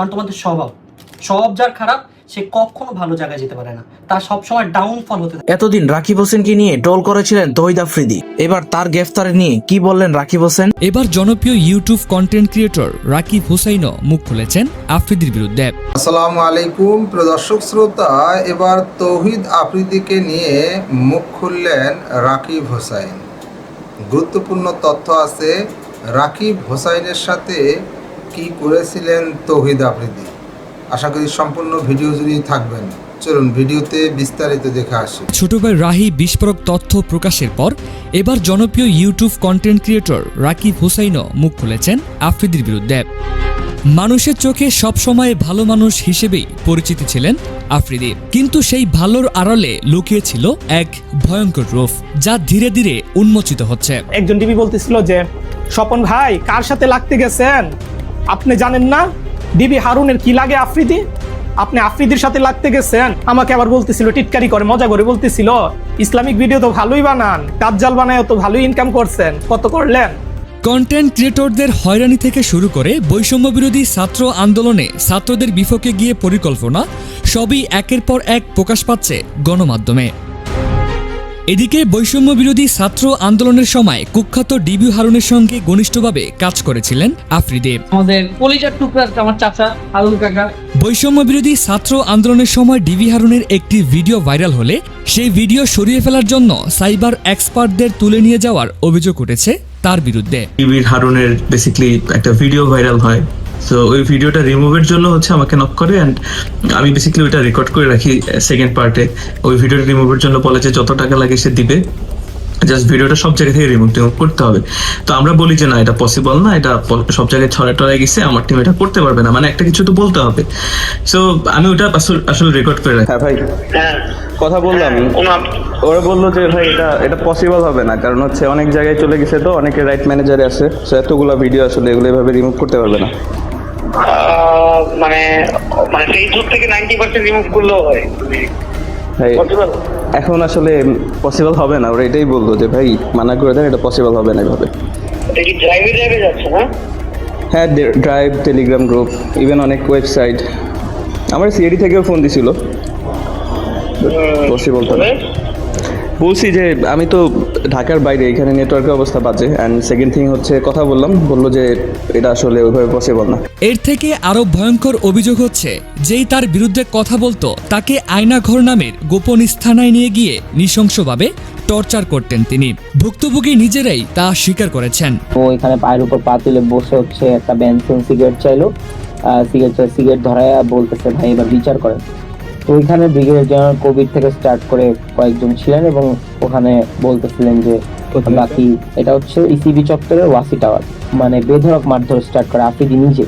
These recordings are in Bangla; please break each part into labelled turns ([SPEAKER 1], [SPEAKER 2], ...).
[SPEAKER 1] কারণ তোমাদের স্বভাব। স্বভাব যার খারাপ সে কখনো ভালো জায়গায় যেতে পারে না। তার সবসময় ডাউনফল হতে থাকে।
[SPEAKER 2] এতদিন রাকিব হোসেনকে নিয়ে টোল করেছিলেন তহিদ আফ্রিদি। এবার তার গ্রেফতারে নিয়ে কি বললেন রাকিব হোসেন?
[SPEAKER 3] এবার জনপ্রিয় ইউটিউব কন্টেন্ট ক্রিয়েটর রাকিব হুসাইনও মুখ খুলেছেন আফ্রিদির বিরুদ্ধে।
[SPEAKER 4] আসসালামু আলাইকুম প্রদর্শক শ্রোতা এবার তৌহিদ আফ্রিদিকে নিয়ে মুখ খুললেন রাকিব হোসাইন। গুরুত্বপূর্ণ তথ্য আছে রাকিব হোসাইনের সাথে কি করেছিলেন তৌহিদ আফ্রিদি? আশা করি সম্পূর্ণ ভিডিও জুড়েই থাকবেন। চলুন ভিডিওতে বিস্তারিত দেখে আসি।
[SPEAKER 3] ছোট ভাই রাহি বিস্ফোরক তথ্য প্রকাশের পর এবার জনপ্রিয় ইউটিউব কন্টেন্ট ক্রিয়েটর রাকিব হুসাইনও মুখ খুলেছেন আফ্রিদির বিরুদ্ধে। মানুষের চোখে সবসময় ভালো মানুষ হিসেবেই পরিচিতি ছিলেন আফ্রিদি। কিন্তু সেই ভালোর আড়ালে লুকিয়েছিল এক ভয়ঙ্কর রূপ যা ধীরে ধীরে উন্মোচিত হচ্ছে।
[SPEAKER 5] একজন ডিবি বলতেছিল যে স্বপন ভাই কার সাথে লাগতে গেছেন? আপনি জানেন না? ডিবি হারুনের কি লাগে আফ্রিদি? আপনি আফ্রিদির সাথে লাগতে গেছেন। আমাকে আবার বলতেছিল, টিটকারি করে, মজা করে বলতেছিল। ইসলামিক ভিডিও তো ভালোই বানান, কাজজাল বানায় তো ভালোই ইনকাম করছেন। কত করলেন?
[SPEAKER 3] কন্টেন্ট ক্রিয়েটরদের হয়রানি থেকে শুরু করে বৈষম্য বিরোধী ছাত্র আন্দোলনে ছাত্রদের বিপক্ষে গিয়ে পরিকল্পনা, সবই একের পর এক প্রকাশ পাচ্ছে গণমাধ্যমে। এদিকে বৈষম্য বিরোধী ছাত্র আন্দোলনের সময় কুখ্যাত ডিবি হারুনের সঙ্গে ঘনিষ্ঠভাবে কাজ করেছিলেন আফ্রিদে।
[SPEAKER 6] আমাদের কলিজার টুকরা আমার চাচা হারুন কাকা।
[SPEAKER 3] বৈষম্য বিরোধী ছাত্র আন্দোলনের সময় ডিবি হারুনের একটি ভিডিও ভাইরাল হলে সেই ভিডিও সরিয়ে ফেলার জন্য সাইবার এক্সপার্টদের তুলে নিয়ে যাওয়ার অভিযোগ উঠেছে তার বিরুদ্ধে।
[SPEAKER 7] টিভির হারুনের বেসিক্যালি একটা ভিডিও ভাইরাল হয়। তো ওই ভিডিওটা রিমুভের জন্য হচ্ছে আমাকে নক করে অ্যান্ড আমি বেসিক্যালি ওইটা রেকর্ড করে রাখি সেকেন্ড পার্টে ওই ভিডিওটা রিমুভের জন্য বলে যে যত টাকা লাগে সে দিবে। জাস্ট ভিডিওটা সব জায়গা থেকে রিমুভ টিমুভ করতে হবে। তো আমরা বলি যে না এটা পসিবল না এটা সব জায়গায় ছড়া টড়ায় গেছে আমার টিম এটা করতে পারবে না। মানে একটা কিছু তো বলতে হবে। সো আমি ওটা আসল- আসলে রেকর্ড করে রাখি।
[SPEAKER 8] হ্যাঁ ভাই কথা বললাম। ওরা বলল যে ভাই এটা এটা পসিবল হবে না। কারণ হচ্ছে অনেক জায়গায় চলে গেছে তো অনেকে রাইট ম্যানেজারে আছে। সো এতগুলো ভিডিও আসলে এগুলো এভাবে রিমুভ করতে পারবে না।
[SPEAKER 9] মানে মানে ফেসবুক থেকে নাইনটি পার্সেন্ট রিমুভ করলেও হয়।
[SPEAKER 8] এখন আসলে পসিবল হবে না ওরা এটাই বলল যে ভাই মানা করে দেন এটা পসিবল হবে না এভাবে।
[SPEAKER 9] ড্রাইভে ড্রাইভে যাচ্ছে না?
[SPEAKER 8] হ্যাঁ ড্রাইভ টেলিগ্রাম গ্রুপ ইভেন অনেক ওয়েবসাইট আমার সিএডি থেকেও ফোন দিছিল। পসিবল তো। বলছি যে আমি তো ঢাকার বাইরে এখানে নেটওয়ার্কের অবস্থা বাজে। অ্যান্ড সেকেন্ড থিং হচ্ছে কথা বললাম বলল যে এটা আসলে ওইভাবে পসিবল না।
[SPEAKER 3] এর থেকে আরও ভয়ঙ্কর অভিযোগ হচ্ছে যেই তার বিরুদ্ধে কথা বলতো তাকে আয়নাঘর নামের গোপন স্থানায় নিয়ে গিয়ে নৃশংসভাবে টর্চার করতেন তিনি। ভুক্তভোগী নিজেরাই তা স্বীকার করেছেন।
[SPEAKER 10] ও এখানে পায়ের উপর পা তুলে বসে হচ্ছে একটা বেনসন সিগারেট চাইলো। সিগারেট সিগারেট ধরায় বলতেছে ভাই এবার বিচার করেন। ওইখানে ব্রিগেডিয়ার জেনারেল কোভিড থেকে স্টার্ট করে কয়েকজন ছিলেন এবং ওখানে বলতেছিলেন যে বাকি এটা হচ্ছে ইসিবি চত্বরের ওয়াসি টাওয়ার। মানে বেধরক মারধর স্টার্ট করে আফ্রিদি নিজে।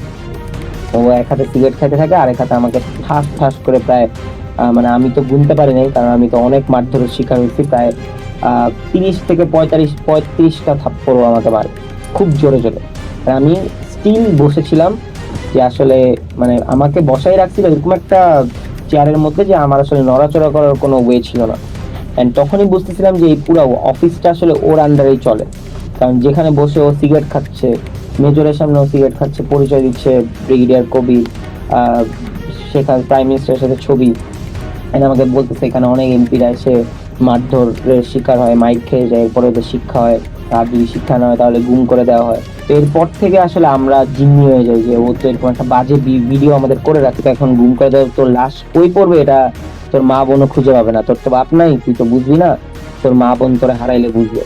[SPEAKER 10] ও এক হাতে সিগারেট খাইতে থাকে আর এক হাতে আমাকে ঠাস ঠাস করে প্রায় মানে আমি তো গুনতে পারি নাই কারণ আমি তো অনেক মারধরের শিকার হয়েছি প্রায় তিরিশ থেকে পঁয়তাল্লিশ পঁয়ত্রিশটা থাপ্পড়ও আমাকে মারে খুব জোরে জোরে। আমি স্টিল বসেছিলাম যে আসলে মানে আমাকে বসাই রাখছিল এরকম একটা চেয়ারের মধ্যে যে আমার আসলে নড়াচড়া করার কোনো ওয়ে ছিল না। অ্যান্ড তখনই বুঝতেছিলাম যে এই পুরো অফিসটা আসলে ওর আন্ডারেই চলে। কারণ যেখানে বসে ও সিগারেট খাচ্ছে, মেজরের সামনে ও সিগারেট খাচ্ছে, পরিচয় দিচ্ছে ব্রিগেডিয়ার কবি সেখানে প্রাইম মিনিস্টারের সাথে ছবি। এনে আমাকে বলতেছে, এখানে অনেক এমপিরা এসে মারধরের শিকার হয়, মাইক খেয়ে যায় এরপরে ওদের শিক্ষা হয়। আর যদি শিক্ষা না হয়, তাহলে গুম করে দেওয়া হয়। তো এরপর থেকে আসলে আমরা জিম্মি হয়ে যাই যে ও তো এরকম একটা বাজে ভিডিও আমাদের করে রাখে, তো এখন গুম করে দেওয়া তোর লাশ কই পড়বে? এটা তোর মা বোনও খুঁজে পাবে না। তোর তো বাপ নাই, তুই তো বুঝবি না। তোর মা বোন তোরা হারাইলে বুঝবে।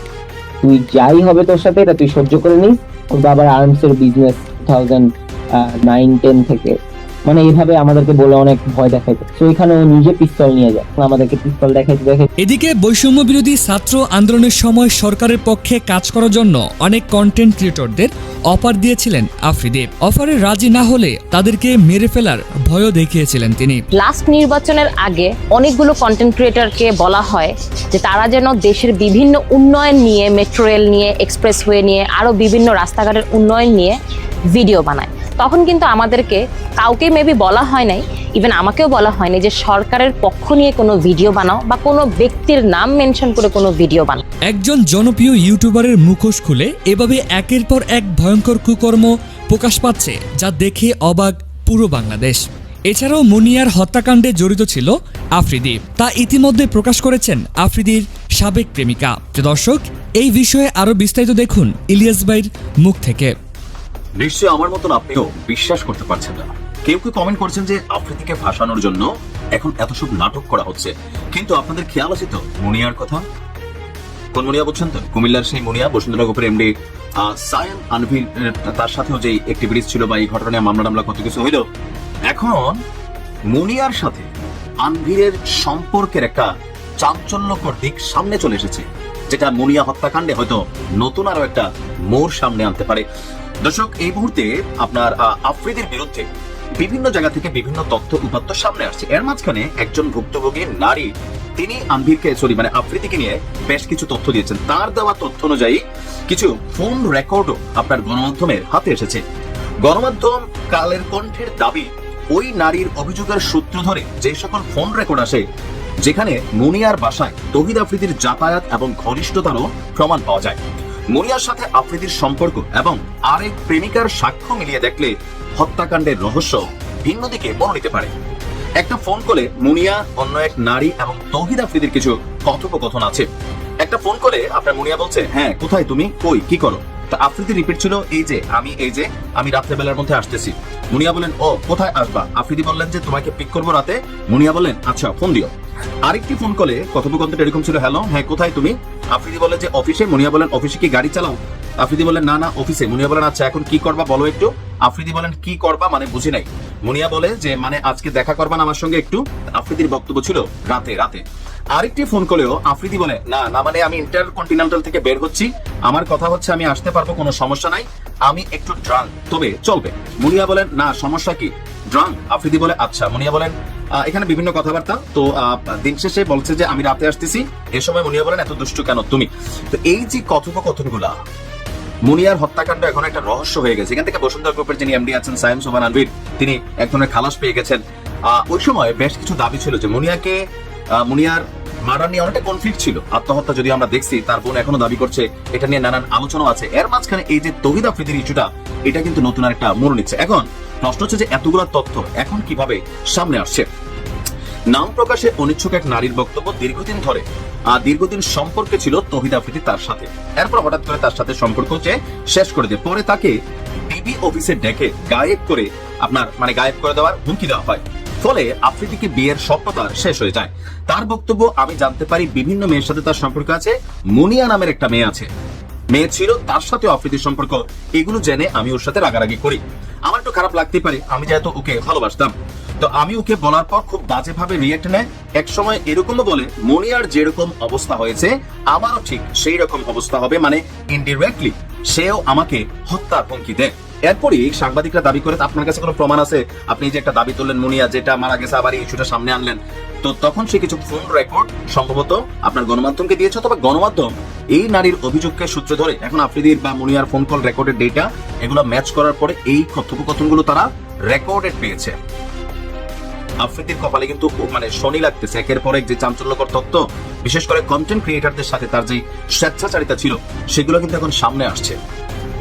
[SPEAKER 10] তুই যাই হবে তোর সাথে, এটা তুই সহ্য করে নিস। ওর বাবার আর্মসের business two thousand nine ten থেকে। মানে এইভাবে আমাদেরকে বলে অনেক ভয় দেখাইতো। তো এখানে ও নিজে পিস্তল নিয়ে যায়। আমাদেরকে পিস্তল দেখাইতে দেখাইতে।
[SPEAKER 3] এদিকে বৈষম্য বিরোধী ছাত্র আন্দোলনের সময় সরকারের পক্ষে কাজ করার জন্য অনেক কন্টেন্ট ক্রিয়েটরদের অফার দিয়েছিলেন আফ্রিদেব। অফারে রাজি না হলে তাদেরকে মেরে ফেলার ভয়ও দেখিয়েছিলেন তিনি।
[SPEAKER 11] লাস্ট নির্বাচনের আগে অনেকগুলো কন্টেন্ট ক্রিয়েটরকে বলা হয় যে তারা যেন দেশের বিভিন্ন উন্নয়ন নিয়ে মেট্রো রেল নিয়ে এক্সপ্রেসওয়ে নিয়ে আরও বিভিন্ন রাস্তাঘাটের উন্নয়ন নিয়ে ভিডিও বানায়। তখন কিন্তু আমাদেরকে কাউকে মেবি বলা হয় নাই ইভেন আমাকেও বলা হয়নি যে সরকারের পক্ষ নিয়ে কোনো ভিডিও বানাও বা কোনো ব্যক্তির নাম মেনশন করে কোনো ভিডিও বানাও।
[SPEAKER 3] একজন জনপ্রিয় ইউটিউবারের মুখোশ খুলে এভাবে একের পর এক ভয়ঙ্কর কুকর্ম প্রকাশ পাচ্ছে, যা দেখে অবাক পুরো বাংলাদেশ। এছাড়াও মুনিয়ার হত্যাকাণ্ডে জড়িত ছিল আফ্রিদি, তা ইতিমধ্যে প্রকাশ করেছেন আফ্রিদির সাবেক প্রেমিকা। দর্শক, এই বিষয়ে আরও বিস্তারিত দেখুন ইলিয়াস ভাইয়ের মুখ থেকে।
[SPEAKER 12] নিশ্চয় আমার মতন আপনিও বিশ্বাস করতে পারছেন না। কেউ কেউ কমেন্ট করছেন যে আফ্রিদিকে ফাঁসানোর জন্য এখন এত সব নাটক করা হচ্ছে। কিন্তু আপনাদের খেয়াল আছে তো মুনিয়ার কথা? কোন মুনিয়া বলছেন তো? কুমিল্লার সেই মুনিয়া বসুন্ধরা গ্রুপের এমডি সায়ান আনভির আহ, তার সাথেও যে অ্যাক্টিভিটিস ছিল বা এই ঘটনা নিয়ে মামলা টামলা কত কিছু হইল। এখন মুনিয়ার সাথে আনভিরের সম্পর্কের একটা চাঞ্চল্যকর দিক সামনে চলে এসেছে যেটা মুনিয়া হত্যাকাণ্ডে হয়তো নতুন আরও একটা মোড় সামনে আনতে পারে। দর্শক, এই মুহূর্তে আপনার আফ্রিদির বিরুদ্ধে বিভিন্ন জায়গা থেকে বিভিন্ন তথ্য উপাত্ত সামনে আসছে। এর মাঝখানে একজন ভুক্তভোগী নারী, তিনি আনভিরকে সরি মানে আফ্রিদিকে নিয়ে বেশ কিছু তথ্য দিয়েছেন। তার দেওয়া তথ্য অনুযায়ী কিছু ফোন রেকর্ডও আপনার গণমাধ্যমের হাতে এসেছে। গণমাধ্যম কালের কণ্ঠের দাবি, ওই নারীর অভিযোগের সূত্র ধরে যে সকল ফোন রেকর্ড আসে, যেখানে মুনিয়ার বাসায় তহিদ আফ্রিদির যাতায়াত এবং ঘনিষ্ঠতারও প্রমাণ পাওয়া যায়। মুনিয়ার সাথে আফ্রিদির সম্পর্ক এবং আরেক প্রেমিকার সাক্ষ্য মিলিয়ে দেখলে হত্যাকাণ্ডের রহস্য ভিন্ন দিকে মনে নিতে পারে। একটা ফোন কলে মুনিয়া, অন্য এক নারী এবং তহিদ আফ্রিদির কিছু কথোপকথন আছে। একটা ফোন করে আপনার মুনিয়া বলছে হ্যাঁ কোথায় তুমি? কই? কি করো? তা আফ্রিদি রিপিট ছিল, এই যে, আমি, এই যে, আমি রাত্রেবেলার মধ্যে আসতেছি। মুনিয়া বলেন ও, কোথায় আসবা? আফ্রিদি বললেন যে, তোমাকে পিক করব রাতে। মুনিয়া বললেন আচ্ছা ফোন দিও। আরেকটি ফোন কলে কথোপকথনটা এরকম ছিল, হ্যালো হ্যাঁ কোথায় তুমি? আফ্রিদি বলে যে অফিসে? মনিয়া বলেন অফিসে কি গাড়ি চালাও? আফ্রিদি বলেন, না না অফিসে মুনিয়া বলেন আচ্ছা এখন কি করবা বলো একটু। আফ্রিদি বলেন, কি করবা মানে বুঝি নাই। মুনিয়া বলে যে মানে আজকে দেখা করবা আমার সঙ্গে একটু? আফ্রিদির বক্তব্য ছিল, রাতে রাতে। আরেকটি ফোন করেও আফ্রিদি বলে, না না মানে আমি ইন্টার কন্টিনেন্টাল থেকে বের হচ্ছি। আমার কথা হচ্ছে আমি আসতে পারব, কোনো সমস্যা নাই। আমি একটু ড্রাঙ্ক তবে চলবে। মুনিয়া বলেন, না, সমস্যা কি? ড্রাঙ্ক আফ্রিদি বলে আচ্ছা। মুনিয়া বলেন এখানে বিভিন্ন কথাবার্তা। তো দিন শেষে বলছে যে, আমি রাতে আসতেছি। এ সময় মুনিয়া বলেন, এত দুষ্টু কেন তুমি? তো এই যে কথোপকথনগুলা মুনিয়ার হত্যাকাণ্ড এখন একটা রহস্য হয়ে গেছে। এখান থেকে বসুন্ধরা গ্রুপের যিনি এমডি আছেন, সায়েম সোমান আনবির, তিনি এক ধরনের খালাস পেয়ে গেছেন। ওই সময় বেশ কিছু দাবি ছিল যে মুনিয়াকে মুনিয়ার মার্ডার নিয়ে অনেকটা কনফ্লিক্ট ছিল। আত্মহত্যা যদি আমরা দেখছি, তার বোন এখনও দাবি করছে, এটা নিয়ে নানান আলোচনা আছে। এর মাঝখানে এই যে তহিদ আফ্রিদির ইস্যুটা, এটা কিন্তু নতুন আর একটা মোড় নিচ্ছে। এখন প্রশ্ন হচ্ছে যে এতগুলো তথ্য এখন কীভাবে সামনে আসছে? নাম প্রকাশে অনিচ্ছুক এক নারীর বক্তব্য দীর্ঘদিন ধরে। আহ, দীর্ঘদিন সম্পর্কে ছিল তহিদ আফ্রিদি তার সাথে। এরপর হঠাৎ করে তার সাথে সম্পর্ক হচ্ছে শেষ করে দেয়। পরে তাকে ডিবি অফিসে ডেকে গায়েব করে আপনার মানে গায়েব করে দেওয়ার হুমকি দেওয়া হয়। ফলে আফ্রিদিকে বিয়ের স্বপ্নতার শেষ হয়ে যায়। তার বক্তব্য আমি জানতে পারি বিভিন্ন মেয়ের সাথে তার সম্পর্ক আছে। মুনিয়া নামের একটা মেয়ে আছে। মেয়ে ছিল তার সাথে আফ্রিদির সম্পর্ক। এগুলো জেনে আমি ওর সাথে রাগারাগি করি। আমার একটু খারাপ লাগতে পারে। আমি যেহেতু ওকে ভালোবাসতাম। তো আমি ওকে বলার পর খুব বাজেভাবে রিয়েক্ট নেয়। এক সময় এরকমও বলে, মনিয়ার যেরকম অবস্থা হয়েছে, আমারও ঠিক সেই রকম অবস্থা হবে। মানে ইনডিরেক্টলি সেও আমাকে হত্যার হুমকি দেয়। এরপরই সাংবাদিকরা দাবি করে, আপনার কাছে কোনো প্রমাণ আছে? আপনি যে একটা দাবি তুললেন মুনিয়া, যেটা মারা গেছে, আবার ইস্যুটা সামনে আনলেন। তো তখন সে কিছু ফোন রেকর্ড সম্ভবত আপনার গণমাধ্যমকে দিয়েছে, অথবা গণমাধ্যম এই নারীর অভিযোগকে সূত্র ধরে, এখন আফ্রিদির বা মুনিয়ার ফোন কল রেকর্ডের ডেটা এগুলো ম্যাচ করার পরে এই কথোপকথনগুলো তারা রেকর্ডেড পেয়েছে। আফ্রিদির কপালে কিন্তু মানে শনি লাগতেছে। একের পর এক যে চাঞ্চল্যকর তত্ত্ব, বিশেষ করে কন্টেন্ট ক্রিয়েটারদের সাথে তার যে স্বেচ্ছাচারিতা ছিল, সেগুলো কিন্তু এখন সামনে আসছে।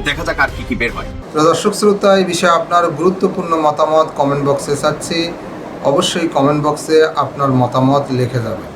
[SPEAKER 12] দেখা যাক আর কি কি বের হয়।
[SPEAKER 4] দর্শক শ্রোতা, এই বিষয়ে আপনার গুরুত্বপূর্ণ মতামত কমেন্ট বক্সে চাচ্ছি। অবশ্যই কমেন্ট বক্সে আপনার মতামত লিখে যাবেন